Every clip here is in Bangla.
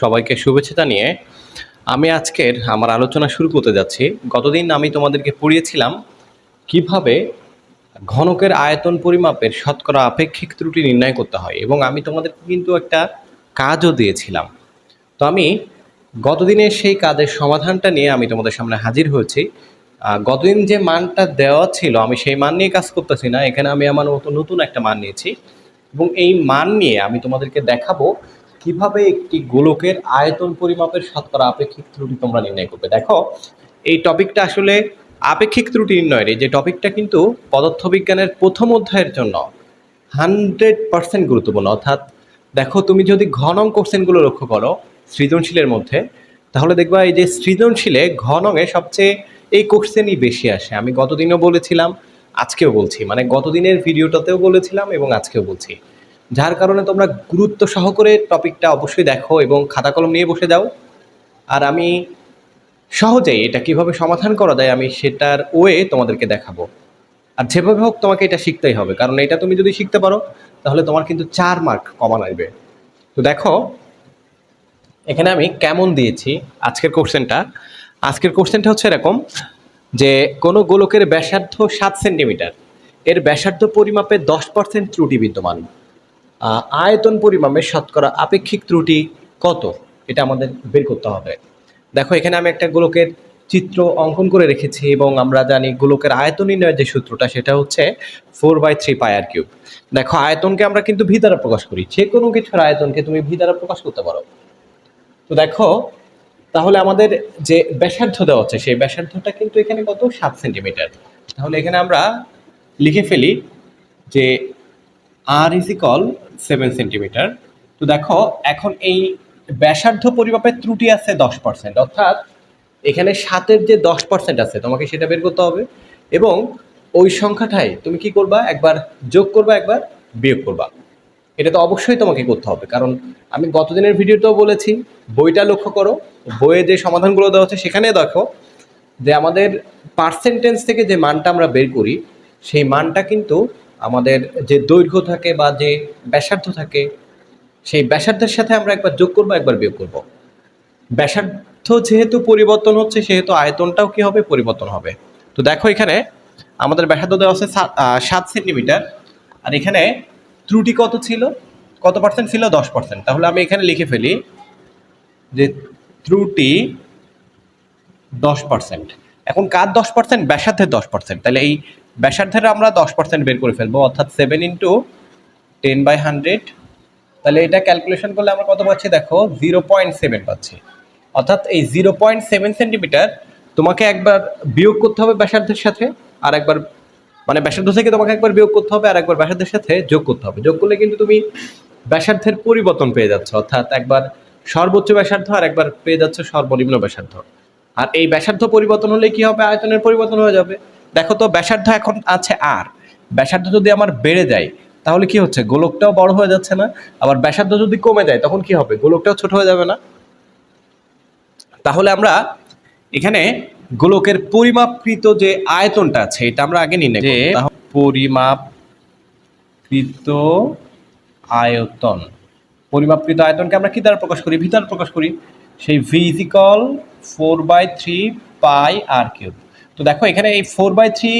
সবাইকে শুভেচ্ছা জানিয়ে আমি আজকের আমার আলোচনা শুরু করতে যাচ্ছি। গতদিন আমি তোমাদেরকে পড়িয়েছিলাম কীভাবে ঘনকের আয়তন পরিমাপের শতকরা আপেক্ষিক ত্রুটি নির্ণয় করতে হয় এবং আমি তোমাদেরকে কিন্তু একটা কাজও দিয়েছিলাম। তো আমি গতদিনের সেই কাজের সমাধানটা নিয়ে আমি তোমাদের সামনে হাজির হয়েছি। গতদিন যে মানটা দেওয়া ছিল, আমি সেই মান নিয়ে কাজ করতেছি না, এখানে আমি আমার মতো নতুন একটা মান নিয়েছি। এবং এই মান নিয়ে আমি তোমাদেরকে দেখাবো কীভাবে একটি গোলকের আয়তন পরিমাপের শতকরা আপেক্ষিক ত্রুটি তোমরা নির্ণয় করবে? দেখো, এই টপিকটা আসলে আপেক্ষিক ত্রুটি নির্ণয়ের যে টপিকটা কিন্তু পদার্থবিজ্ঞানের প্রথম অধ্যায়ের জন্য হান্ড্রেড পার্সেন্ট গুরুত্বপূর্ণ। অর্থাৎ দেখো, তুমি যদি ঘনং কোশ্চেনগুলো লক্ষ্য করো সৃজনশীলের মধ্যে, তাহলে দেখবা এই যে সৃজনশীলে ঘনঙে সবচেয়ে এই কোশ্চেনই বেশি আসে। আমি গতদিনও বলেছিলাম, আজকেও বলছি। মানে গতদিনের ভিডিওটাতেও বলেছিলাম এবং আজকেও বলছি। যার কারণে তোমরা গুরুত্ব সহকারে টপিকটা অবশ্যই দেখো এবং খাতা কলম নিয়ে বসে যাও। আর আমি সহজেই এটা কীভাবে সমাধান করা যায় আমি সেটার ওয়ে তোমাদেরকে দেখাবো। আর যেভাবে হোক তোমাকে এটা শিখতেই হবে, কারণ এটা তুমি যদি শিখতে পারো, তাহলে তোমার কিন্তু চার মার্ক কমান আসবে। তো দেখো, এখানে আমি কেমন দিয়েছি আজকের কোশ্চেনটা। আজকের কোশ্চেনটা হচ্ছে এরকম যে, কোনো গোলকের ব্যাসার্ধ সাত সেন্টিমিটার। এর ব্যাসার্ধ পরিমাপে দশ পার্সেন্ট ত্রুটি বিদ্যমান। আয়তন পরিমাপের শতকরা আপেক্ষিক ত্রুটি কত? এটা আমাদের বের করতে হবে। দেখো, এখানে আমি একটা গোলকের চিত্র অঙ্কন করে রেখেছি এবং আমরা জানি গোলকের আয়তন নির্ণয়ের যে সূত্রটা, সেটা হচ্ছে four by three pi r cube. দেখো, আয়তনকে আমরা কিন্তু ভি দ্বারা প্রকাশ করি। যে কোনো কিছুর আয়তনকে তুমি ভি দ্বারা প্রকাশ করতে পারো। তো দেখো, তাহলে আমাদের যে ব্যাসার্ধ দেওয়া হচ্ছে সেই ব্যাসার্ধটা কিন্তু এখানে কত? সাত সেন্টিমিটার। তাহলে এখানে আমরা লিখে ফেলি যে r is equal seven centimetre তো দেখো, এখন এই ব্যাসার্ধ পরিমাপের ত্রুটি আছে দশ পার্সেন্ট অর্থাৎ এখানে সাতের যে দশ পার্সেন্ট আছে, তোমাকে সেটা বের করতে হবে এবং ওই সংখ্যাটাই তুমি কি করবা? একবার যোগ করবা, একবার বিয়োগ করবা। এটা তো অবশ্যই তোমাকে করতে হবে, কারণ আমি গতদিনের ভিডিওতেও বলেছি, বইটা লক্ষ্য করো, বইয়ে যে সমাধানগুলো দেওয়া হচ্ছে, সেখানে দেখো যে আমাদের পার্সেন্টেজ থেকে যে মানটা আমরা বের করি, সেই মানটা কিন্তু আমাদের যে দৈর্ঘ্য থাকে বা যে ব্যাসার্ধ থাকে, সেই ব্যাসার্ধের সাথে আমরা একবার যোগ করব, একবার বিয়োগ করব। ব্যাসার্ধ যেহেতু পরিবর্তন হচ্ছে, সেহেতু আয়তনটাও কি হবে? পরিবর্তন হবে। তো দেখো এখানে আমাদের ব্যাসার্ধ দেওয়া আছে সাত সেন্টিমিটার। আর এখানে ত্রুটি কত ছিল? কত পার্সেন্ট ছিল? দশ পার্সেন্ট। তাহলে আমি এখানে লিখে ফেলি যে ত্রুটি দশ পার্সেন্ট। এখন কার দশ পার্সেন্ট? ব্যাসার্ধের দশ পার্সেন্ট। তাহলে এই ব্যাসার্ধের আমরা দশ পার্সেন্ট বের করে ফেলব, অর্থাৎ seven into ten by hundred তাহলে এটা ক্যালকুলেশন করলে আমরা কত পাচ্ছি? দেখো জিরো পয়েন্ট সেভেন পাচ্ছি। অর্থাৎ এই জিরো পয়েন্ট সেভেন সেন্টিমিটার তোমাকে একবার বিয়োগ করতে হবে ব্যাসার্ধের সাথে, আর একবার মানে ব্যাসার্ধ থেকে তোমাকে একবার বিয়োগ করতে হবে, আর একবার ব্যাসার্ধের সাথে যোগ করতে হবে। যোগ করলে কিন্তু তুমি ব্যাসার্ধের পরিবর্তন পেয়ে যাচ্ছ, অর্থাৎ একবার সর্বোচ্চ ব্যাসার্ধ আর একবার পেয়ে যাচ্ছ সর্বনিম্ন ব্যাসার্ধ। আর এই ব্যাসার্ধ পরিবর্তন হলে কি হবে? আয়তনের পরিবর্তন হয়ে যাবে। দেখো তো ব্যাসার্ধ এখন আছে আর ব্যাসার্ধ যদি আমার বেড়ে যায় তাহলে কি হচ্ছে? গোলকটাও বড় হয়ে যাচ্ছে না। আবার ব্যাসার্ধ যদি কমে যায় তখন কি হবে? গোলকটাও ছোট হয়ে যাবে না। তাহলে আমরা এখানে গোলকের পরিমাপকৃত যে আয়তনটা আছে এটা আমরা আগে নিয়ে যে পরিমাপকৃত আয়তন। পরিমাপকৃত আয়তনকে আমরা কি দ্বারা প্রকাশ করি? ভি দ্বারা প্রকাশ করি। সেই V is equal four by three pi r cube তো দেখো, এখানে এই four by three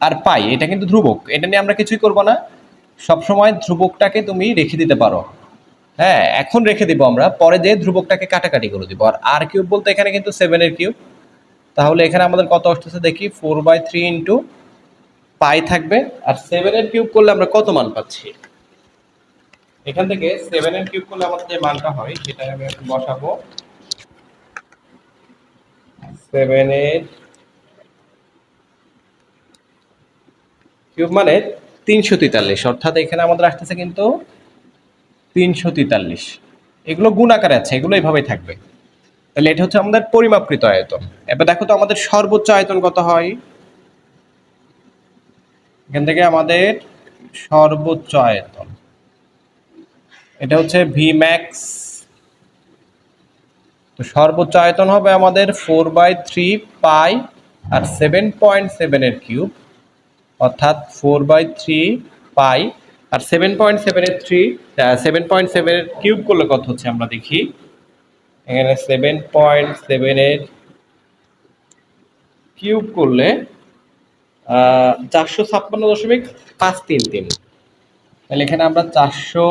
R pi এটা কিন্তু ধ্রুবক। এটা নিয়ে আমরা কিছুই করব না। সবসময় ধ্রুবকটাকে তুমি রেখে দিতে পারো। হ্যাঁ এখন রেখে দিব আমরা। পরে যে ধ্রুবকটাকে কাটাকাটি করে দিব। আর আর কিউব বলতে এখানে কিন্তু সেভেনের কিউব তাহলে এখানে আমাদের কত আসতেছে দেখি? Four by three into pi থাকবে। আর সেভেনের কিউব করলে আমরা কত মান পাচ্ছি? এখান থেকে সেভেনের কিউব করলে আমাদের যে মানটা হয় সেটা আমি বসাবো। সেভেনের কিউব মানে তিনশো তেতাল্লিশ। অর্থাৎ এখানে আমাদের আসতেছে কিন্তু তিনশো তেতাল্লিশ। এগুলো গুণ আকারে আছে, এগুলো এইভাবেই থাকবে। তাহলে এটা হচ্ছে আমাদের পরিমাপকৃত আয়তন। এবার দেখো তো আমাদের সর্বোচ্চ আয়তন কত হয়? এখান থেকে আমাদের সর্বোচ্চ আয়তন। এটা হচ্ছে ভি ম্যাক্স তো সর্বোচ্চ আয়তন হবে আমাদের four by three pi r seven point সেভেনের কিউব অর্থাৎ four by three pi r seven point সেভেনের থ্রি সেভেন পয়েন্ট সেভেনের কিউব করলে কত হচ্ছে আমরা দেখি? এখানে সেভেন পয়েন্ট সেভেনের কিউব করলে চারশো ছাপ্পান্ন দশমিক পাঁচ তিন তিন। তাহলে এখানে আমরা চারশো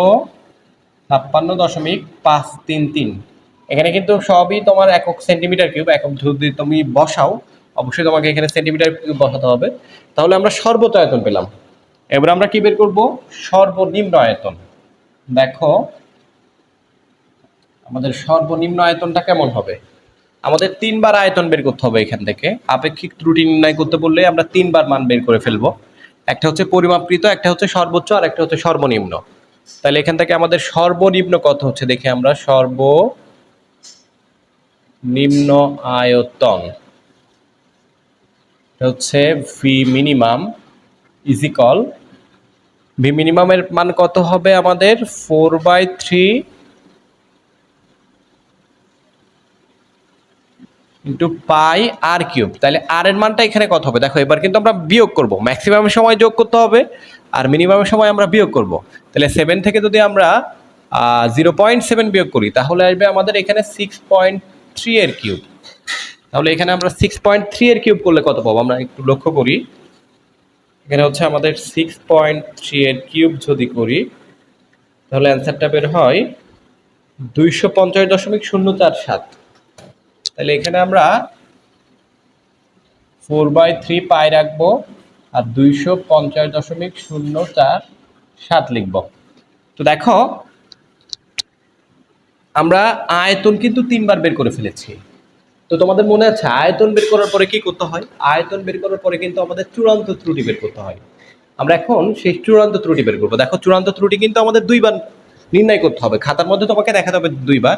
ছাপ্পান্ন দশমিক পাঁচ তিন তিন। এখানে কিন্তু সবই তোমার একক সেন্টিমিটার কিউব, একক যদি তুমি বসাও অবশ্যই তোমাকে এখানে সেন্টিমিটার বসাতে হবে। তাহলে আমরা সর্বোচ্চ আয়তন পেলাম। এবার আমরা কি বের করব? সর্বনিম্ন আয়তন। দেখো, আমাদের সর্বনিম্ন আয়তনটা কেমন হবে? আমাদের তিনবার আয়তন বের করতে হবে এখান থেকে। আপেক্ষিক ত্রুটি নির্ণয় করতে বললে আমরা তিনবার মান বের করে ফেলব। একটা হচ্ছে পরিমাপকৃত, একটা হচ্ছে সর্বোচ্চ, আর একটা হচ্ছে সর্বনিম্ন। তাহলে এখান থেকে আমাদের সর্বনিম্ন কত হচ্ছে? দেখি আমরা সর্বনিম্ন আয়তন। এটা হচ্ছে V minimum is equal V মিনিমামের মান কত হবে আমাদের? Four by three into pi r cube তাহলে আর এর মানটা এখানে কত হবে? দেখো, এবার কিন্তু আমরা বিয়োগ করব। ম্যাক্সিমামের সময় যোগ করতে হবে, আর মিনিমামের সময় আমরা বিয়োগ করব। তাহলে সেভেন থেকে যদি আমরা জিরো পয়েন্ট সেভেন বিয়োগ করি, তাহলে আসবে আমাদের এখানে সিক্স পয়েন্ট থ্রি এর কিউব তাহলে এখানে আমরা সিক্স পয়েন্ট থ্রি এর কিউব করলে কত পাবো? আমরা একটু লক্ষ্য করি। এখানে হচ্ছে আমাদের সিক্স পয়েন্ট থ্রি এর কিউব যদি করি, তাহলে অ্যান্সারটা বের হয় দুইশো পঞ্চাশ দশমিক শূন্য চার সাত। তাহলে এখানে আমরা ফোর বাই থ্রি পাই রাখব আর দুইশো পঞ্চাশ দশমিক শূন্য চার সাত লিখব। তো দেখো, আমরা আয়তন কিন্তু তিনবার বের করে ফেলেছি। তো তোমাদের মনে আছে, আয়তন বের করার পরে কি করতে হয়? আয়তন বের করার পরে কিন্তু আমাদের চূড়ান্ত ত্রুটি বের করতে হয়। আমরা এখন সেই চূড়ান্ত ত্রুটি বের করব। দেখো, চূড়ান্ত ত্রুটি কিন্তু আমাদের দুইবার নির্ণয় করতে হবে। খাতার মধ্যে তোমাকে দেখাতে হবে দুইবার।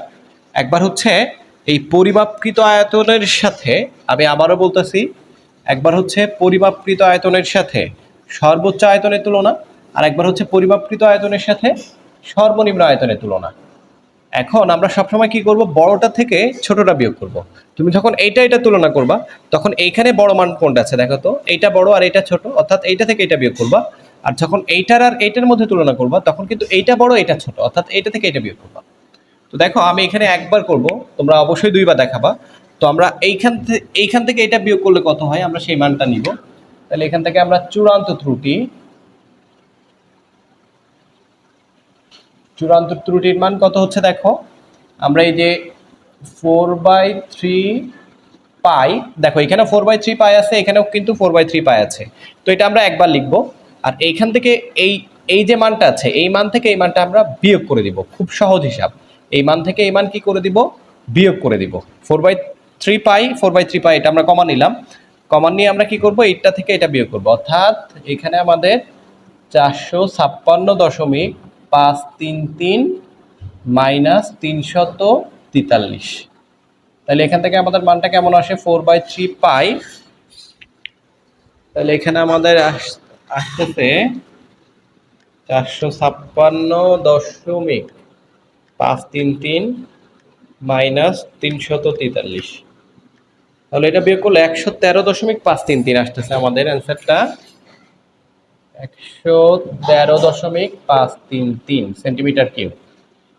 একবার হচ্ছে এই পরিমাপকৃত আয়তনের সাথে, আমি আবারও বলতেছি, একবার হচ্ছে পরিমাপকৃত আয়তনের সাথে সর্বোচ্চ আয়তনের তুলনা, আর একবার হচ্ছে পরিমাপকৃত আয়তনের সাথে সর্বনিম্ন আয়তনের তুলনা। এখন আমরা সবসময় কি করব? বড়টা থেকে ছোটটা বিয়োগ করব। তুমি যখন এইটা এটা তুলনা করবা, তখন এইখানে বড় মান কোনটা আছে দেখো তো? এইটা বড় আর এইটা ছোট, অর্থাৎ এইটা থেকে এটা বিয়োগ করবা। আর যখন এইটার আর এইটার মধ্যে তুলনা করবা, তখন কিন্তু এইটা বড় এটা ছোট, অর্থাৎ এইটা থেকে এটা বিয়োগ করবা। তো দেখো, আমি এখানে একবার করব, তোমরা অবশ্যই দুইবার দেখাবা। তো আমরা এইখান থেকে এইখান থেকে এটা বিয়োগ করলে কত হয়? আমরা সেই মানটা নিব। তাহলে এখান থেকে আমরা চূড়ান্ত ত্রুটি চূড়ান্ত ত্রুটির মান কত হচ্ছে দেখো? আমরা এই যে ফোর বাই থ্রি পাই দেখো এখানে ফোর বাই থ্রি পাই আছে, এখানেও কিন্তু ফোর বাই থ্রি পাই আছে। তো এটা আমরা একবার লিখব। আর এইখান থেকে এই এই যে মানটা আছে, এই মান থেকে এই মানটা আমরা বিয়োগ করে দিব। খুব সহজ হিসাব। এই মান থেকে এই মান কি করে দিব? বিয়োগ করে দিব। Four by three pi four by three pi এটা আমরা কমা নিলাম। কমান নিয়ে আমরা কি করব? এইটা থেকে এটা বিয়োগ করব। অর্থাৎ এখানে আমাদের চারশো ছাপ্পান্ন দশমিক পাঁচ তিন তিন মাইনাস তিনশত তেতাল্লিশ। তাহলে এখান থেকে আমাদের মানটা কেমন আসে? Four by three pi. তাহলে এখানে আমাদের আস- আসতেছে চারশো ছাপ্পান্ন দশমিক পাঁচ তিন তিন মাইনাস তিনশত তেতাল্লিশ। তাহলে এটা বিয়োগ করলে একশো তেরো দশমিক পাঁচ তিন তিন আসতেছে আমাদের অ্যান্সারটা। একশো তেরো দশমিক পাঁচ তিন তিন সেন্টিমিটার কিউব।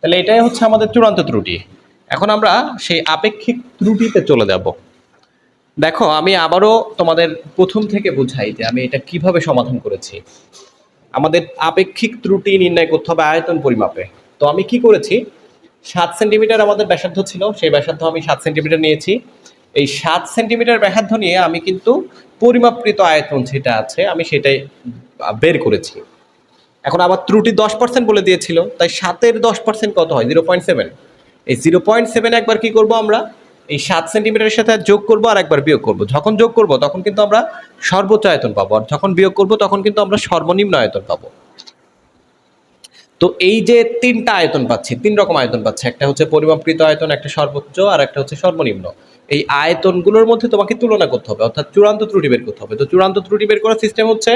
তাহলে এটাই হচ্ছে আমাদের চূড়ান্ত ত্রুটি। এখন আমরা সেই আপেক্ষিক ত্রুটিতে চলে যাব। দেখো, আমি আবারও তোমাদের প্রথম থেকে বুঝাই যে আমি এটা কীভাবে সমাধান করেছি। আমাদের আপেক্ষিক ত্রুটি নির্ণয় করতে হবে আয়তন পরিমাপে। তো আমি কি করেছি? সাত সেন্টিমিটার আমাদের ব্যাসার্ধ ছিল, সেই ব্যাসার্ধ আমি সাত সেন্টিমিটার নিয়েছি। এই সাত সেন্টিমিটার ব্যাসার্ধ নিয়ে আমি কিন্তু পরিমাপকৃত আয়তন যেটা আছে, আমি সেটাই বের করেছি। এখন আবার ত্রুটি দশ পার্সেন্ট বলে দিয়েছিল, তাই সাতের দশ পার্সেন্ট কত হয়? জিরো পয়েন্ট সেভেন এই জিরো পয়েন্ট সেভেন একবার কি করব আমরা? এই সাত সেন্টিমিটারের সাথে যোগ করব আর একবার বিয়োগ করব। যখন যোগ করব, তখন কিন্তু আমরা সর্বোচ্চ আয়তন পাবো। আর যখন বিয়োগ করব, তখন কিন্তু আমরা সর্বনিম্ন আয়তন পাবো। তো এই যে তিনটা আয়তন পাচ্ছি, তিন রকম আয়তন পাচ্ছি। একটা হচ্ছে পরিমাপকৃত আয়তন, একটা সর্বোচ্চ, আর একটা হচ্ছে সর্বনিম্ন। এই আয়তনগুলোর মধ্যে তোমাকে তুলনা করতে হবে, অর্থাৎ চূড়ান্ত ত্রুটি বের করতে হবে। তো চূড়ান্ত ত্রুটি বের করার সিস্টেম হচ্ছে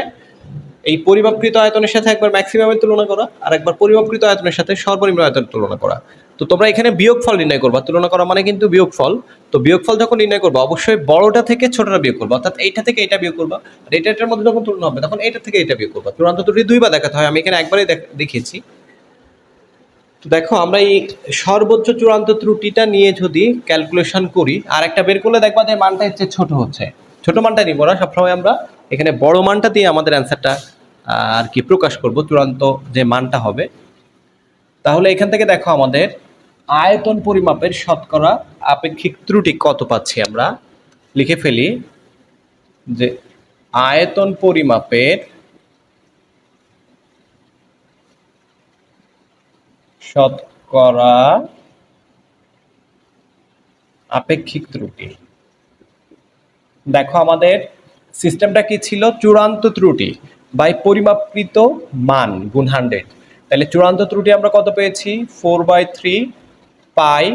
এই পরিমাপকৃত আয়তনের সাথে একবার ম্যাক্সিমামের তুলনা করা আর একবার পরিমাপকৃত আয়তনের সাথে সর্বনিম্ন আয়তনের তুলনা করা। তো তোমরা এখানে বিয়োগফল নির্ণয় করবা। তুলনা করা মানে কিন্তু বিয়োগফল। তো বিয়োগফল যখন নির্ণয় করবা, অবশ্যই বড়টা থেকে ছোটটা বিয়োগ করবা। অর্থাৎ এইটা থেকে এটা বিয়োগ করবা। আর এটা এটার মধ্যে যখন তুলনা হবে, তখন এটা থেকে এটা বিয়োগ করবা। চূড়ান্ত ত্রুটি দুইবার দেখাতে হয়। আমি এখানে একবারই দেখ- দেখিয়েছি। তো দেখো, আমরা এই সর্বোচ্চ চূড়ান্ত ত্রুটিটা নিয়ে যদি ক্যালকুলেশন করি আর একটা বের করলে দেখবা যে মানটা হচ্ছে ছোট হচ্ছে। ছোট মানটা নিব না, সবসময় আমরা এখানে বড় মানটা দিয়ে আমাদের অ্যান্সারটা আর কি প্রকাশ করব, চূড়ান্ত যে মানটা হবে। তাহলে এখান থেকে দেখো আমাদের আয়তন পরিমাপের শতকরা আপেক্ষিক ত্রুটি কত পাচ্ছি আমরা? লিখে ফেলি যে আয়তন পরিমাপের শতকরা আপেক্ষিক ত্রুটি। দেখো আমাদের সিস্টেমটা কি ছিল? চূড়ান্ত ত্রুটি বাই পরিমাপকৃত মান, গুণ হান্ড্রেড তাহলে চূড়ান্ত ত্রুটি আমরা কত পেয়েছি? ফোর বাই থ্রি পাই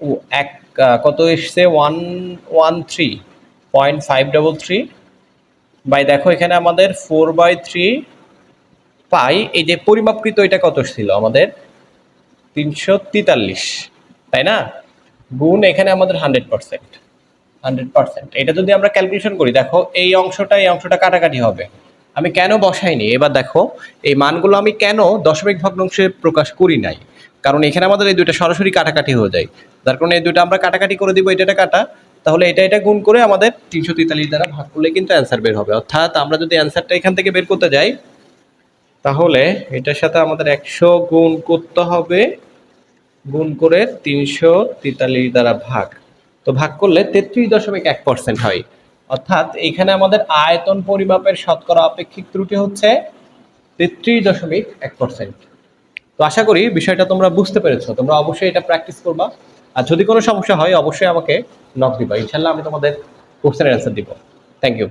ও এক কত এসছে? One one three point five double three by দেখো এখানে আমাদের ফোর বাই থ্রি পাই এই যে পরিমাপকৃত এটা কত ছিল? আমাদের তিনশো তেতাল্লিশ, তাই না? গুণ এখানে আমাদের হান্ড্রেড পার্সেন্ট হান্ড্রেড পার্সেন্ট এটা যদি আমরা ক্যালকুলেশন করি, দেখো এই অংশটা এই অংশটা কাটাকাটি হবে। আমি কেন বসাইনি? এবার দেখো, এই মানগুলো আমি কেন দশমিক ভগ্নাংশে প্রকাশ করি নাই? কারণ এখানে আমাদের এই দুইটা সরাসরি কাটাকাটি হয়ে যায়। যার কারণে এই দুইটা আমরা কাটাকাটি করে দিব, এটা কাটা। তাহলে এটা এটা গুণ করে আমাদের তিনশো তেতাল্লিশ দ্বারা ভাগ করলে কিন্তু অ্যান্সার বের হবে। অর্থাৎ আমরা যদি অ্যান্সারটা এখান থেকে বের করতে যাই, তাহলে এটার সাথে আমাদের একশো গুণ করতে হবে, গুণ করে তিনশো তেতাল্লিশ দ্বারা ভাগ। তো ভাগ করলে তেত্রিশ দশমিক এক পার্সেন্ট হয়। অর্থাৎ এখানে আমাদের আয়তন পরিমাপের শতকরা আপেক্ষিক ত্রুটি হচ্ছে তেত্রিশ দশমিক এক পার্সেন্ট তো আশা করি বিষয়টা তোমরা বুঝতে পেরেছ, তোমরা অবশ্যই এটা প্র্যাকটিস করবা। আর যদি কোনো সমস্যা হয়, অবশ্যই আমাকে নক দিবা। ইনশাল্লাহ আমি তোমাদের কোশ্চেনের অ্যান্সার দিব। Thank you